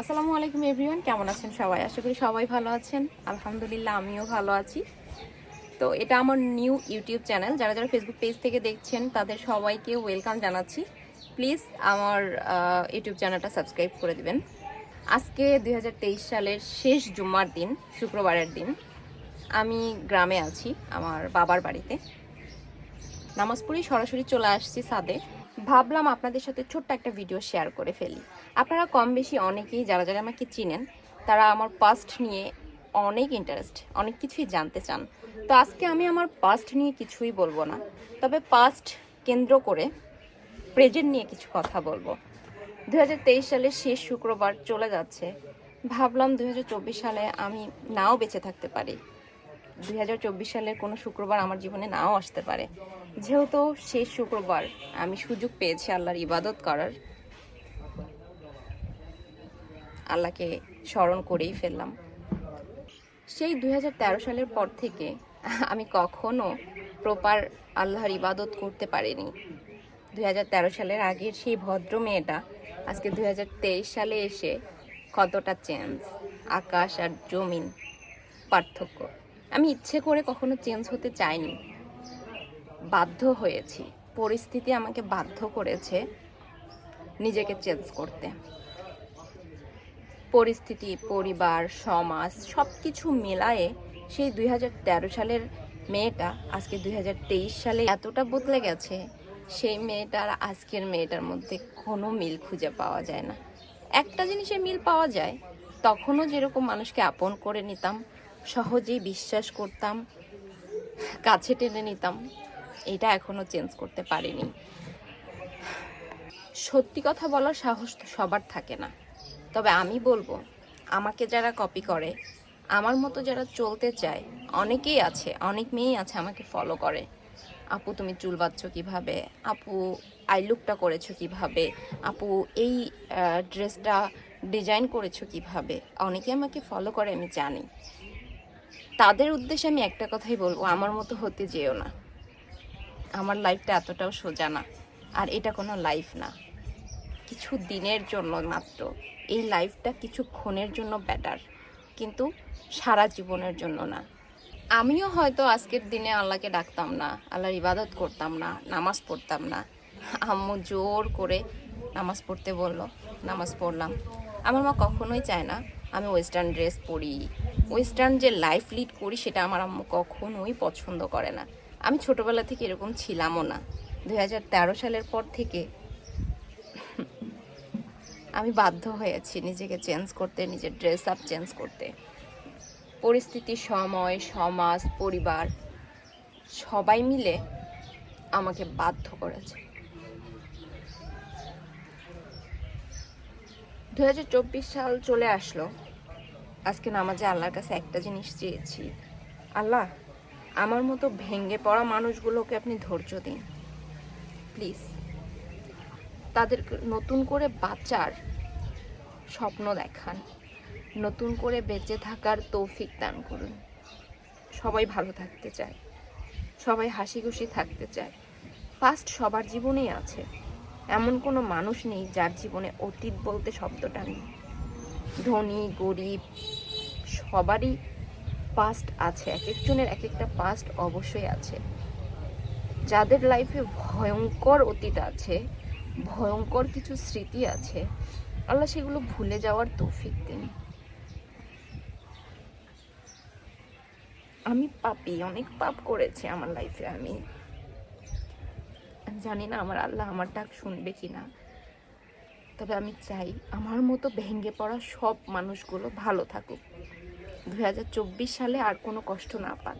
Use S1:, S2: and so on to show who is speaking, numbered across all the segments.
S1: আসসালামু আলাইকুম এভরিওয়ান কেমন আছেন সবাই? আশা করি সবাই ভালো আছেন। আলহামদুলিল্লাহ, আমিও ভালো আছি। তো এটা আমার নিউ ইউটিউব চ্যানেল যারা যারা ফেসবুক পেজ থেকে দেখছেন, তাদের সবাইকে ওয়েলকাম জানাচ্ছি। প্লিজ আমার ইউটিউব চ্যানেলটা সাবস্ক্রাইব করে দিবেন। আজকে দু হাজার তেইশ সালের শেষ জুম্মার দিন, শুক্রবারের দিন। আমি গ্রামে আছি, আমার বাবার বাড়িতে। নামাজ পড়েই সরাসরি চলে আসছি সাদে ভাবলাম আপনাদের সাথে ছোট্ট একটা ভিডিও শেয়ার করে ফেলি। আপনারা কম বেশি অনেকেই, যারা যারা আমাকে চিনেন, তারা আমার পাস্ট নিয়ে অনেক ইন্টারেস্ট অনেক কিছুই জানতে চান। তো আজকে আমি আমার পাস্ট নিয়ে কিছুই বলব না। তবে পাস্ট কেন্দ্র করে প্রেজেন্ট নিয়ে কিছু কথা বলব। দু সালের শেষ শুক্রবার চলে যাচ্ছে। ভাবলাম দু হাজার চব্বিশ সালে আমি নাও বেঁচে থাকতে পারি। দুই হাজার চব্বিশ সালের কোনো শুক্রবার আমার জীবনে নাও আসতে পারে। যেহেতু শেষ শুক্রবার আমি সুযোগ পেয়েছি আল্লাহর ইবাদত করার। আল্লাহকে স্মরণ করেই ফেললাম। সেই দুই হাজার তেরো সালের পর থেকে আমি কখনো প্রপার আল্লাহর ইবাদত করতে পারিনি। দুই হাজার তেরো সালের আগের সেই ভদ্র মেয়েটা আজকে দুই হাজার তেইশ সালে এসে কতটা চেঞ্জ আকাশ আর জমিন পার্থক্য। আমি ইচ্ছে করে কখনো চেঞ্জ হতে চাইনি। বাধ্য হয়েছি। পরিস্থিতি আমাকে বাধ্য করেছে নিজেকে চেঞ্জ করতে। পরিস্থিতি, পরিবার, সমাজ সব কিছু মেলায়ে সেই দুই হাজার তেরো সালের মেয়েটা, আজকে দুই হাজার তেইশ সালে এতটা বদলে গেছে, সেই মেয়েটার আজকের মেয়েটার মধ্যে কোনো মিল খুঁজে পাওয়া যায় না। একটা জিনিসের মিল পাওয়া যায়, তখনও যেরকম মানুষকে আপন করে নিতাম সহজেই বিশ্বাস করতাম, কাছে টেনে নিতাম। এটা এখনও চেঞ্জ করতে পারিনি। সত্যি কথা বলার সাহস তো সবার থাকে না। তবে আমি বলব, আমাকে যারা কপি করে, আমার মতো যারা চলতে চায়, অনেকেই আছে, অনেক মেয়েই আছে আমাকে ফলো করে। আপু, তুমি চুল বাঁধছ কীভাবে? আপু আই লুকটা করেছ কীভাবে? আপু, এই ড্রেসটা ডিজাইন করেছ কীভাবে? অনেকে আমাকে ফলো করে, আমি জানি। তাদের উদ্দেশ্যে আমি একটা কথাই বলব, আমার মতো হতে যেও না। আমার লাইফটা এতটাও সোজা না, আর এটা কোনো লাইফ না। কিছু দিনের জন্য মাত্র, এই লাইফটা কিছুক্ষণের জন্য বেটার কিন্তু সারা জীবনের জন্য না। আমিও হয়তো আজকের দিনে আল্লাহকে ডাকতাম না, আল্লাহর ইবাদত করতাম না, নামাজ পড়তাম না। আম্মু জোর করে নামাজ পড়তে বলল, নামাজ পড়লাম। আমার মা কখনোই চায় না, আমি ওয়েস্টার্ন ড্রেস পরি। ওয়েস্টার্ন যে লাইফ লিড করি, সেটা আমার আম্মু কখনোই পছন্দ করে না। আমি ছোটবেলা থেকে এরকম ছিলামও না। দু হাজার তেরো সালের পর থেকে আমি বাধ্য হয়েছি নিজেকে চেঞ্জ করতে, নিজের ড্রেস আপ চেঞ্জ করতে। পরিস্থিতি, সময়, সমাজ, পরিবার, সবাই মিলে আমাকে বাধ্য করেছে। দু হাজার চব্বিশ সাল চলে আসলো। আজকে নামাজে আল্লাহর কাছে একটা জিনিস চেয়েছি। আল্লাহ, আমার মতো ভেঙে পড়া মানুষগুলোকে আপনি ধৈর্য দিন। প্লিজ, তাদের নতুন করে বাঁচার স্বপ্ন দেখান। নতুন করে বেঁচে থাকার তৌফিক দান করুন। সবাই ভালো থাকতে চায়। সবাই হাসি খুশি থাকতে চায়। পাস্ট সবার জীবনেই আছে। এমন কোনো মানুষ নেই যার জীবনে অতীত বলতে শব্দটা নেই। ধনী, গরিব, সবারই পাস্ট আছে। এক একজনের এক একটা পাস্ট অবশ্যই আছে। যাদের লাইফে ভয়ঙ্কর অতীত আছে, ভয়ঙ্কর কিছু স্মৃতি আছে, আল্লাহ সেগুলো ভুলে যাওয়ার তৌফিক দিন। আমি পাপি, অনেক পাপ করেছি আমার লাইফে আমি। জানি না আমার আল্লাহ আমার ডাক শুনবে কি না তবে আমি চাই আমার মতো ভেঙে পড়া সব মানুষগুলো ভালো থাকুক। দু হাজার চব্বিশ সালে আর কোনো কষ্ট না পান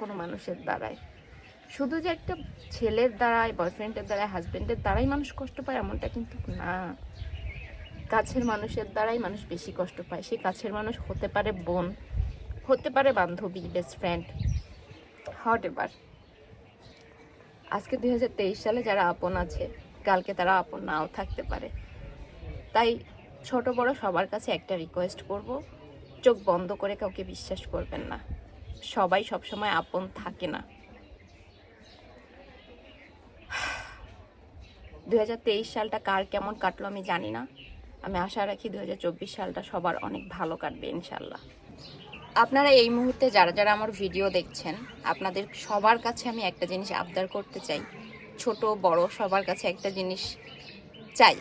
S1: কোনো মানুষের দ্বারায়। শুধু যে একটা ছেলের দ্বারাই বয়ফ্রেন্ডের দ্বারাই হাজব্যান্ডের দ্বারাই মানুষ কষ্ট পায় এমনটা কিন্তু না। কাছের মানুষের দ্বারাই মানুষ বেশি কষ্ট পায়। সেই কাছের মানুষ হতে পারে বোন, হতে পারে বান্ধবী বেস্ট ফ্রেন্ড হট এবার আজকে দু হাজার তেইশ সালে যারা আপন আছে, কালকে তারা আপন নাও থাকতে পারে। তাই ছোট বড় সবার কাছে একটা রিকোয়েস্ট করব। চোখ বন্ধ করে কাউকে বিশ্বাস করবেন না। সবাই সবসময় আপন থাকে না। দু হাজার তেইশ সালটা কার কেমন কাটলো আমি জানি না। আমি আশা রাখি দু হাজার চব্বিশ সালটা সবার অনেক ভালো কাটবে ইনশাল্লাহ আপনারা এই মুহূর্তে যারা যারা আমার ভিডিও দেখছেন, আপনাদের সবার কাছে আমি একটা জিনিস আবদার করতে চাই। ছোট, বড় সবার কাছে একটা জিনিস চাই।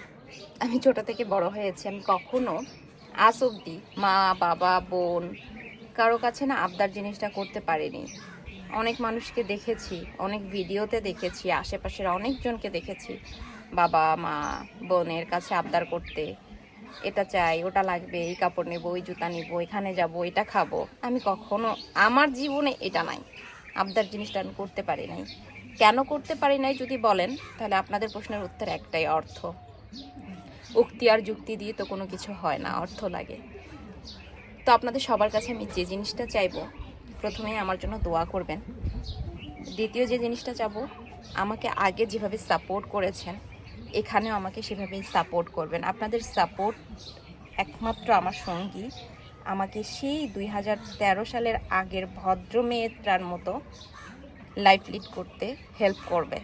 S1: আমি ছোট থেকে বড় হয়েছি, আমি কখনো আজ অব্দি মা, বাবা, বোন কারও কাছে না আবদার জিনিসটা করতে পারিনি। অনেক মানুষকে দেখেছি, অনেক ভিডিওতে দেখেছি, আশেপাশের অনেকজনকে দেখেছি, বাবা, মা, বোনের কাছে আবদার করতে, এটা চাই, ওটা লাগবে, এই কাপড় নেব ওই জুতা নেব, এখানে যাব, এটা খাব। আমি কখনো, আমার জীবনে এটা নাই। আবদার জিনিসটা আমি করতে পারি নাই। কেন করতে পারি নাই যদি বলেন, তাহলে আপনাদের প্রশ্নের উত্তর একটাই, অর্থ। উক্তি আর যুক্তি দিয়ে তো কোনো কিছু হয় না, অর্থ লাগে। তো আপনাদের সবার কাছে আমি যে জিনিসটা চাইব প্রথমেই আমার জন্য দোয়া করবেন। দ্বিতীয় যে জিনিসটা চাবো, আমাকে আগে যেভাবে সাপোর্ট করেছেন, এখানেও আমাকে সেভাবেই সাপোর্ট করবেন। আপনাদের সাপোর্ট একমাত্র আমার সঙ্গী, আমাকে সেই দুই হাজার তেরো সালের আগের ভদ্র মেয়েটার মতো লাইফ লিড করতে হেল্প করবে।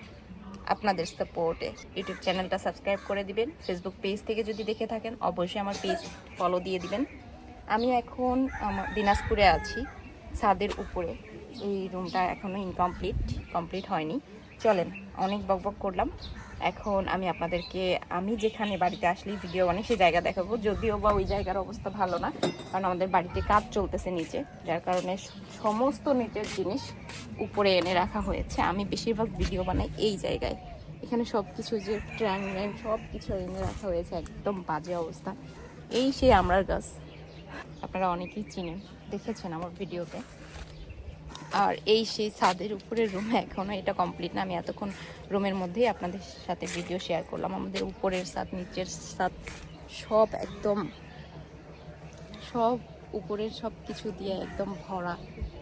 S1: আপনাদের সাপোর্টে ইউটিউব চ্যানেলটা সাবস্ক্রাইব করে দিবেন। ফেসবুক পেজ থেকে যদি দেখে থাকেন, অবশ্যই আমার পেজ ফলো দিয়ে দিবেন। আমি এখন আমার দিনাজপুরে আছি, ছাদের উপরে। এই রুমটা এখনও ইনকমপ্লিট কমপ্লিট হয়নি। চলেন, অনেক বকবক করলাম। এখন আমি আপনাদেরকে, আমি যেখানে বাড়িতে আসলেই ভিডিও বানাই সেই জায়গা দেখাবো। যদিও বা ওই জায়গার অবস্থা ভালো না, কারণ আমাদের বাড়িতে কাজ চলতেছে নিচে, যার কারণে সমস্ত নিচের জিনিস উপরে এনে রাখা হয়েছে। আমি বেশিরভাগ ভিডিও বানাই এই জায়গায়। এখানে সব কিছু যে ট্র্যাং ম্যাং সব কিছু এনে রাখা হয়েছে, একদম বাজে অবস্থা। এই সেই আমরার গাছ। আপনারা অনেকেই চিনেন, দেখেছেন আমার ভিডিওতে আর এই সেই ছাদের উপরের রুম এখনও এটা কমপ্লিট না। আমি এতক্ষণ রুমের মধ্যেই আপনাদের সাথে ভিডিও শেয়ার করলাম। আমাদের উপরের ছাদ, নিচের ছাদ সব একদম সব উপরের সব কিছু দিয়ে একদম ভরা।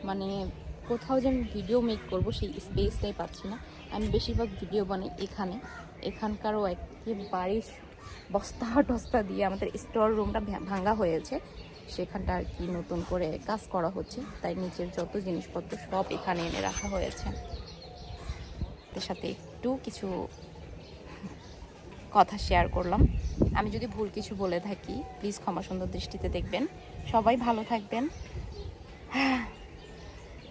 S1: মানে কোথাও যে আমি ভিডিও মেক করব সেই স্পেসটাই পাচ্ছি না। আমি বেশিরভাগ ভিডিও বানাই এখানে। এখানকারও একেবারে বস্তা টস্তা দিয়ে আমাদের স্টোর রুমটা ভাঙা হয়েছে। সেখানটা আর কি নতুন করে কাজ করা হচ্ছে। তাই নিচের যত জিনিসপত্র সব এখানে এনে রাখা হয়েছে। এর সাথে একটু কিছু কথা শেয়ার করলাম। আমি যদি ভুল কিছু বলে থাকি প্লিজ ক্ষমা সুন্দর দৃষ্টিতে দেখবেন। সবাই ভালো থাকবেন।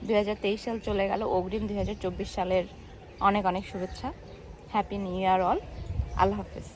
S1: দু হাজার তেইশ সাল চলে গেল। অগ্রিম দুই হাজার চব্বিশ সালের অনেক অনেক শুভেচ্ছা। হ্যাপি নিউ ইয়ার অল আল্লাহ হাফেজ।